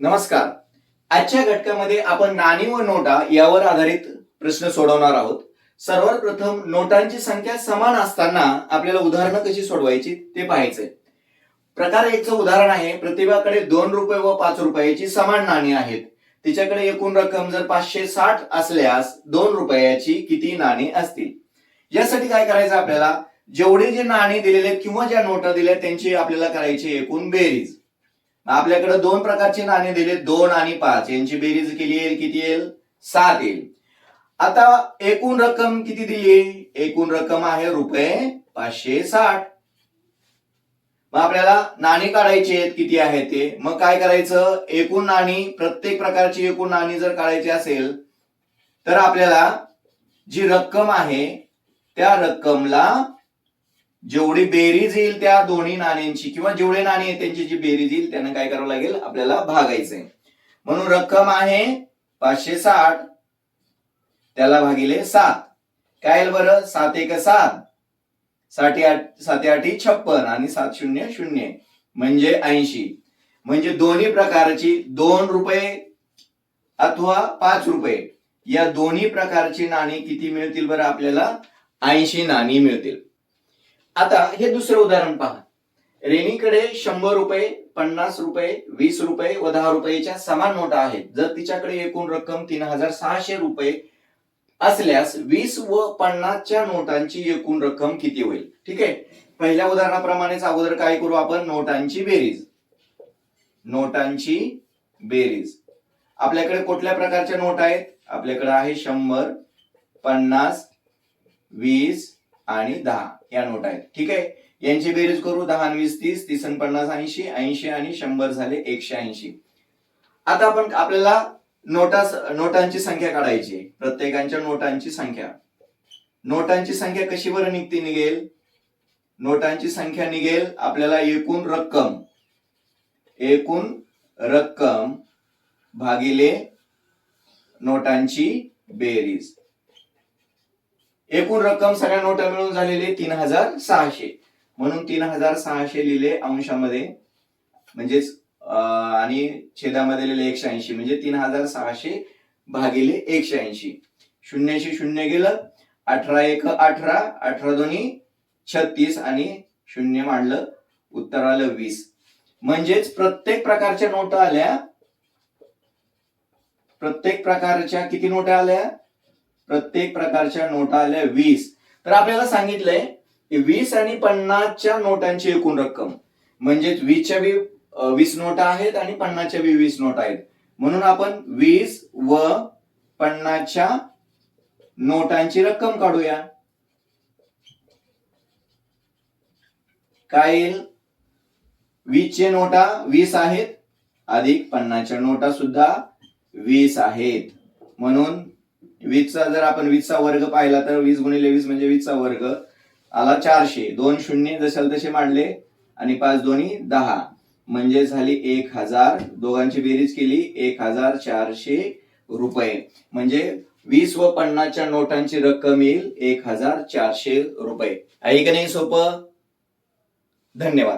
नमस्कार. आजच्या घटकामध्ये आपण नाणी व नोटा यावर आधारित प्रश्न सोडवणार आहोत. सर्वात प्रथम नोटांची संख्या समान असताना आपल्याला उदाहरणं कशी सोडवायची ते पाहायचंय. प्रकार एकचं उदाहरण आहे प्रतिभाकडे दोन रुपये व पाच रुपयाची समान नाणी आहेत. तिच्याकडे एकूण रक्कम जर पाचशे साठ असल्यास दोन रुपयाची किती नाणी असतील? यासाठी काय करायचं आपल्याला? जेवढे जे नाणी दिलेले किंवा ज्या नोटा दिल्या आहेत, त्यांची आपल्याला करायची एकूण बेरीज. आपल्याकडे दोन प्रकारचे नाणे दिले दोन आणि पाच. यांची बेरीज केली येईल किती येईल? सात येईल. आता एकूण रक्कम किती दिली? एकूण रक्कम आहे रुपये पाचशे साठ. मग आपल्याला नाणी काढायची आहेत किती आहे ते? मग काय करायचं? एकूण नाणी प्रत्येक प्रकारची एकूण नाणी जर काढायची असेल तर आपल्याला जी रक्कम आहे त्या रक्कमला जेवढी बेरीज येईल त्या दोन्ही नाण्यांची किंवा जेवढे नाणी आहेत त्यांची जी बेरीज येईल त्यांना काय करावं लागेल? आपल्याला भागायचंय. म्हणून रक्कम आहे पाचशे साठ त्याला भागिले सात. काय बरं? सात एक सात. साठी आठ साते आठी छप्पन आणि सात शून्य शून्य. म्हणजे ऐंशी. म्हणजे दोन्ही प्रकारची दोन रुपये अथवा पाच रुपये. या दोन्ही प्रकारची नाणी किती मिळतील बरं आपल्याला? ऐंशी नाणी मिळतील. आता हे दुसरं उदाहरण पहा. रेणीकडे शंभर रुपये पन्नास रुपये वीस रुपये व दहा रुपयेच्या समान नोटा आहेत. जर तिच्याकडे एकूण रक्कम तीन हजार सहाशे रुपये असल्यास वीस व पन्नासच्या नोटांची एकूण रक्कम किती होईल? ठीक आहे? पहिल्या उदाहरणाप्रमाणेच अगोदर काय करू आपण? नोटांची बेरीज. नोटांची बेरीज. आपल्याकडे कुठल्या प्रकारच्या नोट आहेत? आपल्याकडे आहे शंभर पन्नास वीस आणि दहा या नोट आहेत. ठीक आहे? यांची बेरीज करू दहा आणि वीस तीस तीस आणि पन्नास ऐंशी ऐंशी आणि शंभर झाले एकशे ऐंशी. आता आपण आपल्याला नोटा नोटांची संख्या काढायची प्रत्येकांच्या नोटांची संख्या. नोटांची संख्या कशी बरं निघते निघेल? नोटांची संख्या निघेल आपल्याला एकूण रक्कम. एकूण रक्कम भागिले नोटांची बेरीज. एकूण रक्कम सगळ्या नोटा मिळून झालेली तीन हजार सहाशे. म्हणून तीन हजार सहाशे लिहिले अंशामध्ये. म्हणजेच आणि छेदामध्ये लिहिले एकशे ऐंशी. म्हणजे तीन हजार सहाशे भागिले एकशे ऐंशी. शून्याशी शून्य गेलं अठरा एक अठरा अठरा दोन्ही छत्तीस आणि शून्य मांडलं उत्तर आलं वीस. म्हणजेच प्रत्येक प्रकारच्या नोटा आल्या. प्रत्येक प्रकारच्या किती नोटा आल्या? प्रत्येक प्रकारच्या नोटा आल्या वीस. तर आपल्याला सांगितलंय की वीस आणि पन्नासच्या नोटांची एकूण रक्कम. म्हणजेच वीसच्या बी वीस नोटा आहेत आणि पन्नासच्या बी वीस नोटा आहेत. म्हणून आपण वीस व पन्नासच्या नोटांची रक्कम काढूया. काय येईल? वीसचे नोटा वीस आहेत. अधिक पन्नासच्या नोटा सुद्धा वीस आहेत. म्हणून वीसचा जर आपण वीसचा वर्ग पाहिला तर वीस गुणिले वीस म्हणजे वीसचा वर्ग. आला चारशे. दोन शून्य जशाल तसे मांडले. आणि पाच दोन्ही दहा. म्हणजे झाली एक हजार. दोघांची बेरीज केली एक हजार चारशे रुपये. म्हणजे वीस व पन्नासच्या नोटांची रक्कम येईल एक हजार चारशे रुपये. ऐकणे नाही सोपं? धन्यवाद.